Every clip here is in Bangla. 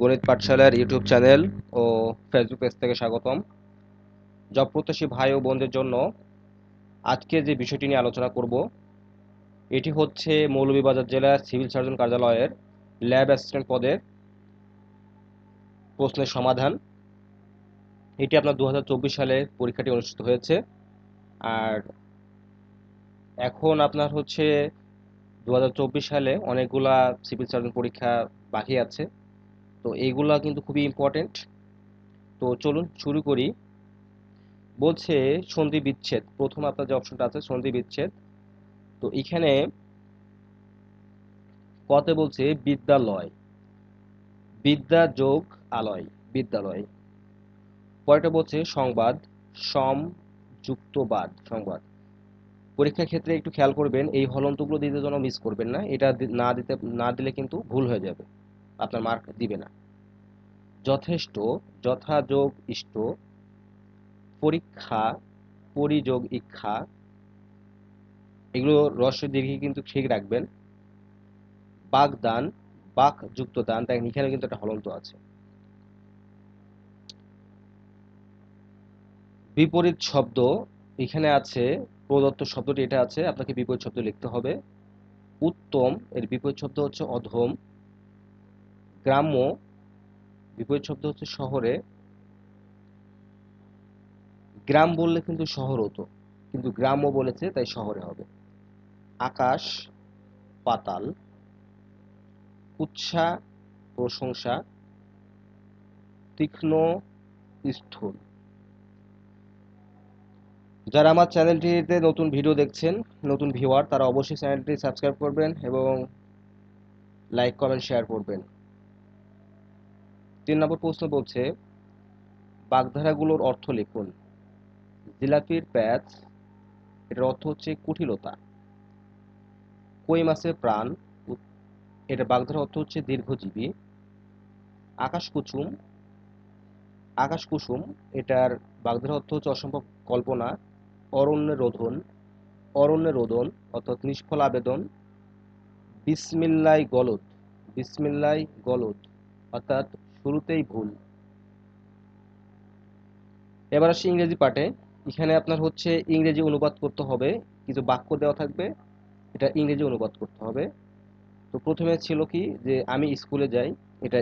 গণিত পাঠশালার ইউটিউব চ্যানেল ও ফেসবুক পেজ থেকে স্বাগতম। জব প্রত্যাশী ভাই ও বোনদের জন্য আজকে যে বিষয়টি নিয়ে আলোচনা করব, এটি হচ্ছে মৌলভীবাজার জেলার সিভিল সার্জন কার্যালয়ের ল্যাব অ্যাসিস্ট্যান্ট পদের প্রশ্নের সমাধান। এটি আপনার দু হাজার চব্বিশ সালে পরীক্ষাটি অনুষ্ঠিত হয়েছে। আর এখন আপনার হচ্ছে দু হাজার চব্বিশ সালে অনেকগুলা সিভিল সার্জন পরীক্ষা বাকি আছে। তো এইগুলা কিন্তু খুবই ইম্পর্টেন্ট তো চলুন শুরু করি। বলছে সন্ধি বিচ্ছেদ। প্রথম আপনার যে অপশনটা আছে, সন্ধি বিচ্ছেদ। তো এখানে কতে বলছে বিদ্যালয়। বিদ্যা যোগ আলয়, বিদ্যালয়। পরেরটা বলছে সংবাদ, সম, যুক্তবাদ, সংবাদ। পরীক্ষার ক্ষেত্রে একটু খেয়াল করবেন, এই হলন্তগুলো দিতে যেন মিস করবেন না, এটা না দিতে না দিলে কিন্তু ভুল হয়ে যাবে। আপনার মার্ক দিবে না। যথেষ্ট যথাযোগ ইষ্ট পরীক্ষা পরিযোগ ইচ্ছা এগুলো রস্য দীর্ঘে কিন্তু ঠিক রাখবেন। বাগদান বাক যুক্ত দান দেখেন এখানে কিন্তু একটা হলন্ত আছে। বিপরীত শব্দ এখানে আছে প্রদত্ত শব্দটি এটা আছে আপনাকে বিপরীত শব্দ লিখতে হবে। উত্তম এর বিপরীত শব্দ হচ্ছে অধম। গ্রাম্য বিপরীত শব্দ হচ্ছে শহরে। গ্রাম বললে কিন্তু শহর হতো, কিন্তু গ্রাম্য বলেছে তাই শহরে হবে। আকাশ, পাতাল উৎসাহ প্রশংসা, তীক্ষ্ণ, স্থূল। যারা আমার চ্যানেলটিতে নতুন ভিডিও দেখছেন, নতুন ভিউয়ার, তারা অবশ্যই চ্যানেলটি সাবস্ক্রাইব করবেন এবং লাইক, কমেন্ট, শেয়ার করবেন। তিন নম্বর প্রশ্ন বলছে, বাগধারাগুলোর অর্থ লিখুন। জিলাপির প্যাচ, এটার অর্থ হচ্ছে কুটিলতা। কই মাছের প্রাণ এটা বাগধারা অর্থ হচ্ছে দীর্ঘজীবী। আকাশ কুসুম আকাশ কুসুম, এটার বাগধারা অর্থ হচ্ছে অসম্ভব কল্পনা। অরণ্যের রোধন, অরণ্যের রোদন, অর্থাৎ নিষ্ফল আবেদন। বিসমিল্লাই গলদ বিসমিল্লাই গলদ, অর্থাৎ শুরুতেই ভুল। এবার আসি ইংরেজি পাঠে। এখানে আপনার হচ্ছে ইংরেজি অনুবাদ করতে হবে, কিছু বাক্য দেওয়া থাকবে, এটা ইংরেজি অনুবাদ করতে হবে। তো প্রথমে ছিল কি যে আমি স্কুলে যাই, এটা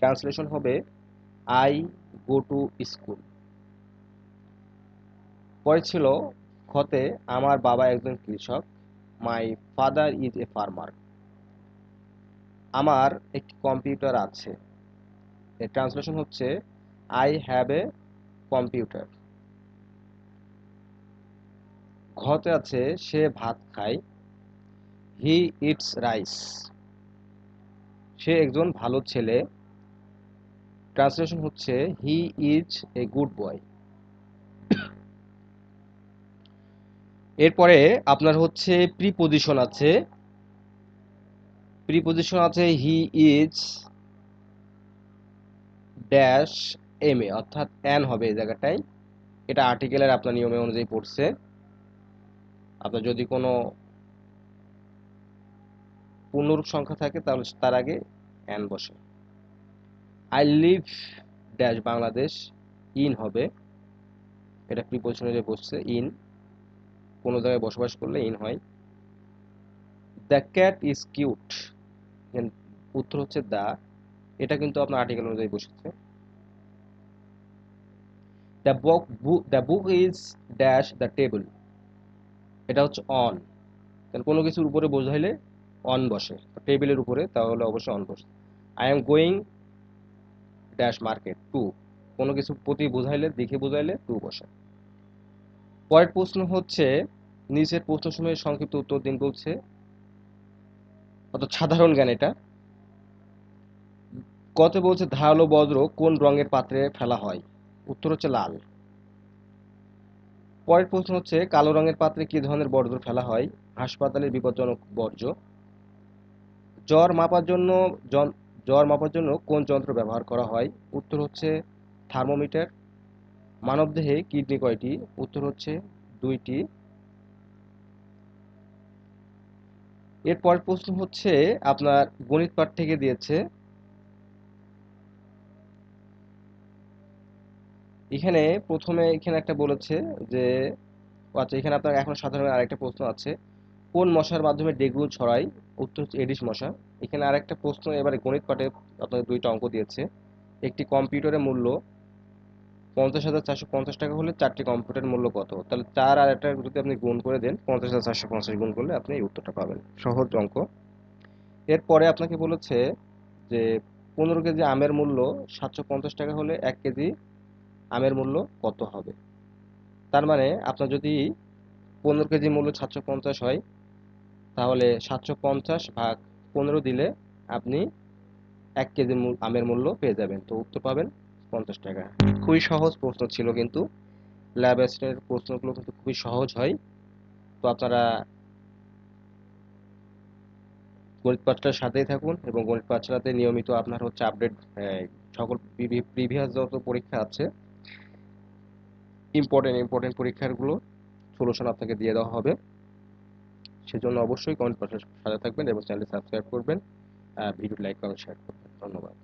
ট্রান্সলেশন হবে, আই গো টু স্কুল। পরে ছিল খতে আমার বাবা একজন কৃষক, my father is a farmer. আমার একটি কম্পিউটার আছে। ট্রান্সলেশন হচ্ছে আই হ্যাভ এ কম্পিউটার ঘতে আছে, সে ভাত খায় হি ইটস রাইস সে একজন ভালো ছেলে, ট্রান্সলেশন হচ্ছে he is a good boy এরপরে আপনার হচ্ছে প্রিপোজিশন আছে প্রিপোজিশন আছে he is dash M A অর্থাৎ অ্যান হবে এই জায়গাটায়। এটা আর্টিকেলের আপনার নিয়মে অনুযায়ী পড়ছে। আপনার যদি কোনো পূর্ণরূপ সংখ্যা থাকে, তাহলে তার আগে অ্যান বসে। I live dash Bangladesh in হবে। এটা প্রিপোজিশনে যে বসছে ইন কোনো জায়গায় বসবাস করলে ইন হয়। দ্য ক্যাট ইজ কিউট উত্তর হচ্ছে দা এটা কিন্তু আপনার আর্টিকেল অনুযায়ী বসেছে। The book the book is dash the table এটা হচ্ছে অন কোনো কিছুর উপরে বোঝাইলে অন বসে। টেবিলের উপরে, তাহলে অবশ্যই অন বসে। I am going dash market to কোনো কিছু প্রতি বোঝাইলে, দেখে বোঝাইলে টু বসে। পরের প্রশ্ন হচ্ছে, নিচের প্রশ্ন সময়ের সংক্ষিপ্ত উত্তর দিন বলছে, অর্থাৎ সাধারণ জ্ঞান এটা। কত বলছে, ধারালো বজ্র কোন রঙের পাত্রে ফেলা হয়? উত্তর হচ্ছে লাল। পরের প্রশ্ন হচ্ছে, কালো রঙের পাত্রে কি ধরনের বর্জ্য ফেলা হয়? হাসপাতালের বিপজ্জনক বর্জ্য। জ্বর মাপার জন্য জ্বর মাপার জন্য কোন যন্ত্র ব্যবহার করা হয়? উত্তর হচ্ছে থার্মোমিটার। মানবদেহে কিডনি কয়টি? উত্তর হচ্ছে দুইটি। এরপর প্রশ্ন হচ্ছে, আপনার গণিত পাঠ থেকে দিয়েছে এখানে প্রথমে এখানে একটা বলেছে যে আচ্ছা এখানে আপনার এখন সাধারণ আরেকটা প্রশ্ন আছে। কোন মশার মাধ্যমে ডেঙ্গু ছড়ায়? উত্তর হচ্ছে এডিস মশা। এখানে আরেকটা প্রশ্ন, এবারে গণিত পাঠে আপনাকে দুইটা অঙ্ক দিয়েছে। একটি কম্পিউটারের মূল্য পঞ্চাশ হাজার চারশো পঞ্চাশ টাকা হলে চারটি কম্পিউটার মূল্য কত? তাহলে চার আর একটা যদি আপনি গুণ করে দেন, পঞ্চাশ হাজার চারশো পঞ্চাশ গুণ করলে আপনি এই উত্তরটা পাবেন। সহজ অঙ্ক। এরপরে আপনাকে বলেছে যে, পনেরো কেজি আমের মূল্য সাতশো পঞ্চাশ টাকা হলে এক কেজি আমের মূল্য কত হবে? তার মানে আপনার যদি পনেরো কেজি মূল্য সাতশো পঞ্চাশ হয়, তাহলে সাতশো পঞ্চাশ ভাগ পনেরো দিলে আপনি এক কেজি আমের মূল্য পেয়ে যাবেন। তো উত্তর পাবেন পঞ্চাশ টাকা। খুবই সহজ প্রশ্ন ছিল কিন্তু, ল্যাব অ্যাসিস্ট্যান্টের প্রশ্নগুলো কিন্তু খুবই সহজ হয়। তো আপনারা গণিত পাঠটার সাথেই থাকুন এবং গণিত পাঠশালাতে নিয়মিত আপনার হচ্ছে আপডেট সকল প্রিভিয়াস যত পরীক্ষা আছে। ইম্পর্টেন্ট ইম্পর্টেন্ট পরীক্ষাগুলো সলিউশন আপনাকে দিয়ে দেওয়া হবে। সেজন্য অবশ্যই কমেন্ট বক্সে সাথে থাকবেন এবং চ্যানেলটি সাবস্ক্রাইব করবেন। ভিডিও লাইক কমেন্ট শেয়ার করবেন। ধন্যবাদ।